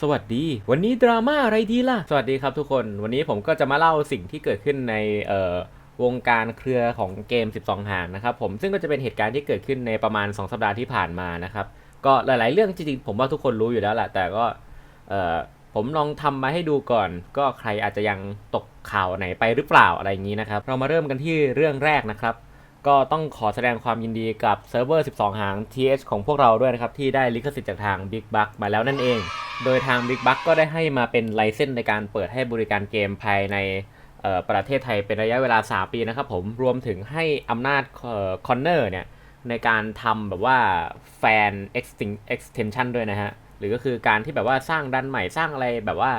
สวัสดี วันนี้ดราม่าอะไรดีล่ะ สวัสดีครับทุกคน วันนี้ผมก็จะมาเล่าสิ่งที่เกิดขึ้นในเอ่อวงการเครือของเกม 12 หางนะครับผม ซึ่งก็จะเป็นเหตุการณ์ที่เกิดขึ้นในประมาณ 2 สัปดาห์ที่ผ่านมานะครับ ก็หลาย ๆ เรื่องจริงๆ ผมว่าทุกคนรู้อยู่แล้วแหละ แต่ก็เอ่อผมลองทำมาให้ดูก่อน ก็ใครอาจจะยังตกข่าวไหนไปหรือเปล่าอะไรอย่างนี้นะครับ เรามาเริ่มกันที่เรื่องแรกนะครับ ก็ต้องขอแสดงความยินดีกับเซิร์ฟเวอร์ 12 หาง TH ของพวกเราด้วยนะครับที่ได้ลิขสิทธิ์จากทาง Big b u c มาแล้วนั่นเอง โดยทาง Big b u c ก็ได้ให้มาเป็นไลเซนส์ในการเปิดให้บริการเกมภายในประเทศไทยเป็นระยะเวลา 3 ปีนะครับผม รวมถึงให้อำนาจคอนเนอร์เนี่ยในการทำแบบว่าแฟน extension ด้วยนะฮะ หรือก็คือการที่แบบว่าสร้างดันใหม่สร้างอะไรแบบว่า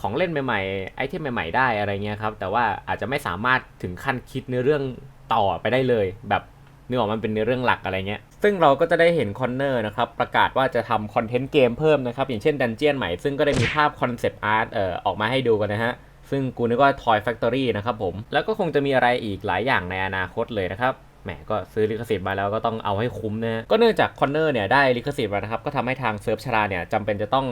ของเล่นใหม่ๆ ไอเทมใหม่ๆ ได้อะไรเงี้ยครับ แต่ว่าอาจจะไม่สามารถถึงขั้นคิดเนื้อเรื่องต่อไปได้เลย แบบ นื้อออกมันเป็นเนื้อเรื่องหลักอะไรเงี้ย ซึ่งเราก็จะได้เห็นคอนเนอร์นะครับ ประกาศว่าจะทำคอนเทนต์เกมเพิ่มนะครับ อย่างเช่นดันเจียนใหม่ ซึ่งก็ได้มีภาพคอนเซปต์อาร์ตเอ่อออกมาให้ดูกันนะฮะ ซึ่งกูนึกว่า Toy Factory นะครับผม แล้วก็คงจะมีอะไรอีกหลายอย่างในอนาคตเลยนะครับแหมก็ซื้อลิขสิทธิ์มาแล้วก็ต้องเอาให้คุ้มนะก็เนื่องจากคอนเนอร์เนี่ยได้ลิขสิทธิ์มานะครับก็ทำให้ทางเซิร์ฟชราเนี่ยจำเป็นจะต้อง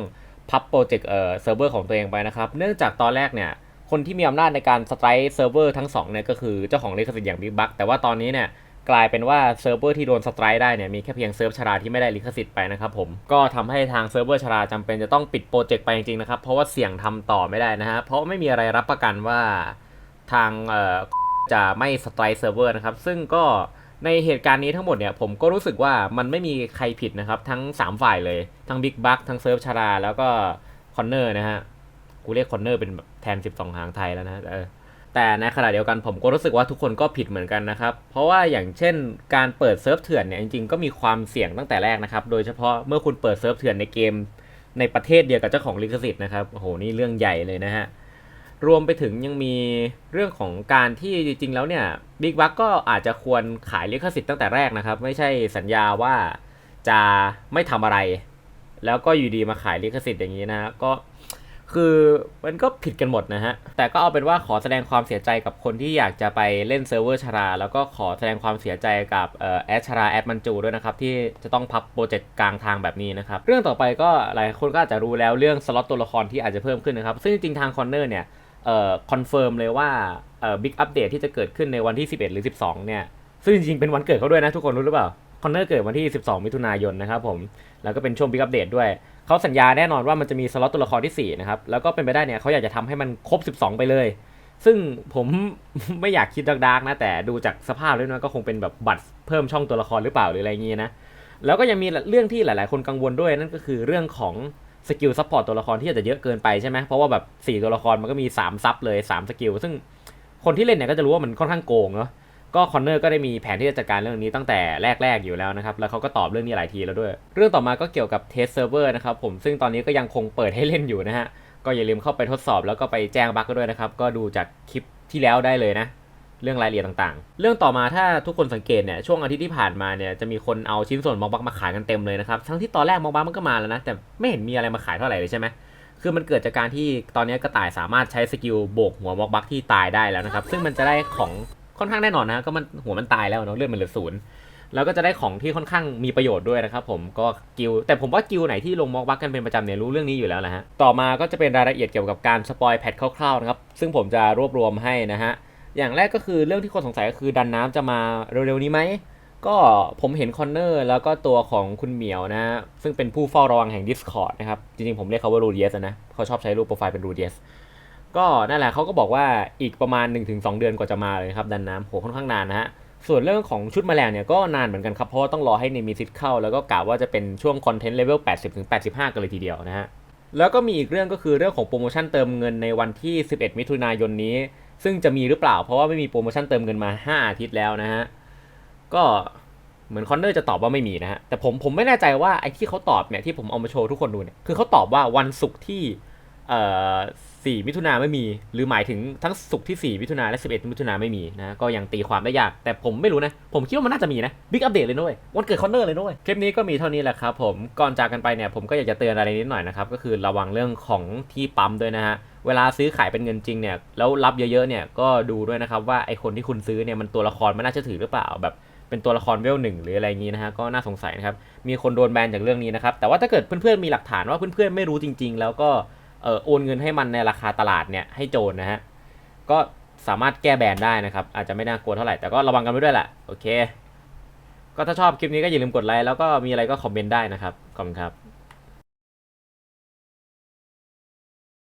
พับโปรเจกต์เอ่อเซิร์ฟเวอร์ของตัวเองไปนะครับเนื่องจากตอนแรกเนี่ยคนที่มีอำนาจในการสไตร์เซิร์ฟเวอร์ทั้งสองเนี่ยก็คือเจ้าของลิขสิทธิ์อย่าง Big b u c แต่ว่าตอนนี้เนี่ย กลายเป็นว่าเซิร์ฟเวอร์ที่โดนสไตร์ได้เนี่ยมีแค่เพียงเซิร์ฟชราที่ไม่ได้ลิขสิทธิ์ไปนะครับผมก็ทำให้ทางเซิร์ฟเวอร์ชราจำเป็นจะต้องปิดโปรเจกต์ไปจริงๆนะครับเพราะว่าเสี่ยงทำต่อไม่ได้นะฮะเพราะไม่มีอะไรรับประกันว่าทางเอ่อจะไม่สไตร์เซิร์ฟเวอร์นะครับซึ่งก็ในเหตุการณ์นี้ทั้งหมดเนี่ยผมก็รู้สึกว่ามันไม่มีใครผิดนะครับทั้ง 3 ฝ่ายเลย ทั้ง Big b u c ทั้งเซิร์ฟชารา แล้วก็คอนเนอร์นะฮะกูเรียกคอนเนอร์เป็นแบบแทน 12 หางไทยแล้วนะเออ แต่ในขณะเดียวกันผมก็รู้สึกว่าทุกคนก็ผิดเหมือนกันนะครับ เพราะว่าอย่างเช่นการเปิดเซิร์ฟเถื่อนเนี่ยจริงๆก็มีความเสี่ยงตั้งแต่แรกนะครับ โดยเฉพาะเมื่อคุณเปิดเซิร์ฟเถื่อนในเกม ในประเทศเดียวกับเจ้าของลิขสิทธิ์นะครับโอ้โหนี่เรื่องใหญ่เลยนะฮะรวมไปถึงยังมีเรื่องของการที่จริงๆแล้วเนี่ยบิ๊กบัคก็อาจจะควรขายลิขสิทธิ์ตั้งแต่แรกนะครับ ไม่ใช่สัญญาว่าจะไม่ทำอะไร แล้วก็อยู่ดีมาขายลิขสิทธิ์อย่างนี้นะฮะก็ คือมันก็ผิดกันหมดนะฮะ แต่ก็เอาเป็นว่าขอแสดงความเสียใจกับคนที่อยากจะไปเล่นเซิร์ฟเวอร์ชารา แล้วก็ขอแสดงความเสียใจกับเอ่อแอดชาราแอดมันจูด้วยนะครับ ที่จะต้องพับโปรเจกต์กลางทางแบบนี้นะครับ เรื่องต่อไปก็หลายคนก็อาจจะรู้แล้วเรื่องสล็อตตัวละครที่อาจจะเพิ่มขึ้นนะครับ ซึ่งจริงๆทางคอนเนอร์เนี่ยคอนเฟิร์มเลยว่าบิ๊กอัปเดตที่จะเกิดขึ้นในวันที่ 11 หรือ 12 เนี่ยซึ่งจริงๆเป็นวันเกิดเขาด้วยนะทุกคนรู้หรือเปล่า คอนเนอร์เกิดวันที่ 12 มิถุนายนนะครับผมแล้วก็เป็นช่วงบิ๊กอัปเดตด้วยเขาสัญญาแน่นอนว่ามันจะมีสล็อตตัวละครที่ 4 นะครับ แล้วก็เป็นไปได้เนี่ยเขาอยากจะทำให้มันครบ 12 ไปเลย ซึ่งผมไม่อยากคิดดาร์กๆนะ แต่ดูจากสภาพแล้วนะก็คงเป็นแบบบัตรเพิ่มช่องตัวละครหรือเปล่าหรืออะไรอย่างงี้นะแล้วก็ยังมีเรื่องที่หลาย ๆ คนกังวลด้วยนั่นก็คือเรื่องของสกิลซัพพอร์ตตัวละครที่อาจจะเยอะเกินไปใช่ไหมเพราะว่าแบบ4ตัวละครมันก็มี3ซับเลย3สกิลซึ่งคนที่เล่นเนี่ยก็จะรู้ว่ามันค่อนข้างโกงเนาะ ก็คอนเนอร์ก็ได้มีแผนที่จะจัดการเรื่องนี้ตั้งแต่แรก ๆ อยู่แล้วนะครับ แล้วเขาก็ตอบเรื่องนี้หลายทีแล้วด้วย เรื่องต่อมาก็เกี่ยวกับเทสเซิร์ฟเวอร์นะครับผมซึ่งตอนนี้ก็ยังคงเปิดให้เล่นอยู่นะฮะก็อย่าลืมเข้าไปทดสอบแล้วก็ไปแจ้งบั๊กก็ด้วยนะครับ ก็ดูจากคลิปที่แล้วได้เลยนะ เรื่องรายละเอียดต่างๆ เรื่องต่อมาถ้าทุกคนสังเกตเนี่ยช่วงอาทิตย์ที่ผ่านมาเนี่ยจะมีคนเอาชิ้นส่วนมอกบักมาขายกันเต็มเลยนะครับทั้งที่ตอนแรกมอกบักมันก็มาแล้วนะแต่ไม่เห็นมีอะไรมาขายเท่าไหร่เลยใช่ไหมคือมันเกิดจากการที่ตอนนี้กระต่ายสามารถใช้สกิลโบกหัวมอกบักที่ตายได้แล้วนะครับซึ่งมันจะได้ของ ค่อนข้างแน่นอนนะก็มันหัวมันตายแล้วเนาะเลือดมันเหลือศูนย์แล้วก็จะได้ของที่ค่อนข้างมีประโยชน์ด้วยนะครับผมก็กิลแต่ผมว่ากิลไหนที่ลงมอกบักกันเป็นประจำเนี่ยรู้เรื่องนี้อยู่แล้วแหละฮะต่อมาก็จะเป็นรายละเอียดเกี่ยวกับการสปอยแพทคร่าวๆนะครับซึ่งผมจะรวบรวมให้นะฮะอย่างแรกก็คือเรื่องที่คนสงสัยก็คือดันน้ำจะมาเร็วๆนี้ไหมก็ผมเห็นคอนเนอร์แล้วก็ตัวของคุณเหมียวนะฮะซึ่งเป็นผู้เฝ้าระวังแห่ง Discord นะครับจริงๆผมเรียกเขาว่ารูเดียสนะเขาชอบใช้รูปโปรไฟล์เป็นรูเดียส ก็นั่นแหละเขาก็บอกว่าอีกประมาณ 1-2 เดือนกว่าจะมาเลยครับดันน้ำโหค่อนข้างนานนะฮะส่วนเรื่องของชุดแมลงเนี่ยก็นานเหมือนกันครับ เพราะว่าต้องรอให้เนมิซิตเข้า แล้วก็กะว่าจะเป็นช่วงคอนเทนต์เลเวล80-85 กันเลยทีเดียวนะฮะ แล้วก็มีอีกเรื่องก็คือเรื่องของโปรโมชั่นเติมเงินในวันที่ 11 มิถุนายนนี้ ซึ่งจะมีหรือเปล่า เพราะว่าไม่มีโปรโมชั่นเติมเงินมา 5 อาทิตย์แล้วนะฮะ ก็เหมือนคอนเนอร์จะตอบว่าไม่มีนะฮะ แต่ผมผมไม่แน่ใจว่าไอ้ที่เขาตอบเนี่ยที่ผมเอามาโชว์ทุกคนดูเนี่ย คือเขาตอบว่าวันศุกร์ที่เอ่อ 4 มิถุนาไม่มี หรือหมายถึงทั้งศุกร์ที่ 4 มิถุนาและ 11 มิถุนาไม่มีนะ ก็ยังตีความได้ยาก แต่ผมไม่รู้นะ ผมคิดว่ามันน่าจะมีนะบิ๊กอัปเดตเลยด้วยวันเกิดคอนเนอร์เลยด้วยคลิปนี้ก็มีเท่านี้แหละครับผมก่อนจากกันไปเนี่ยผมก็อยากจะเตือนอะไรนิดหน่อยนะครับก็คือระวังเรื่องของที่ปั๊มด้วยนะฮะเวลาซื้อขายเป็นเงินจริงเนี่ยแล้วรับเยอะๆเนี่ยก็ดูด้วยนะครับว่าไอคนที่คุณซื้อเนี่ยมันตัวละครมันน่าเชื่อถือหรือเปล่าแบบเป็นตัวละครเวลหนึ่งหรืออะไรอย่างนี้นะฮะก็น่าสงสัยนะครับมีคนโดนแบนจากเรื่องนี้นะครับแต่ว่าถ้าเกิดเพื่อนๆมีหลักฐานว่าเพื่อนๆไม่รู้จริง ๆ แล้วก็ เออโอนเงินให้มันในราคาตลาดเนี่ยให้โจรนะฮะ ก็สามารถแก้แบนได้นะครับ อาจจะไม่น่ากลัวเท่าไหร่ แต่ก็ระวังกันไว้ด้วยแหละ โอเค ก็ถ้าชอบคลิปนี้ก็อย่าลืมกดไลค์แล้วก็มีอะไรก็คอมเมนต์ได้นะครับ ขอบคุณครับ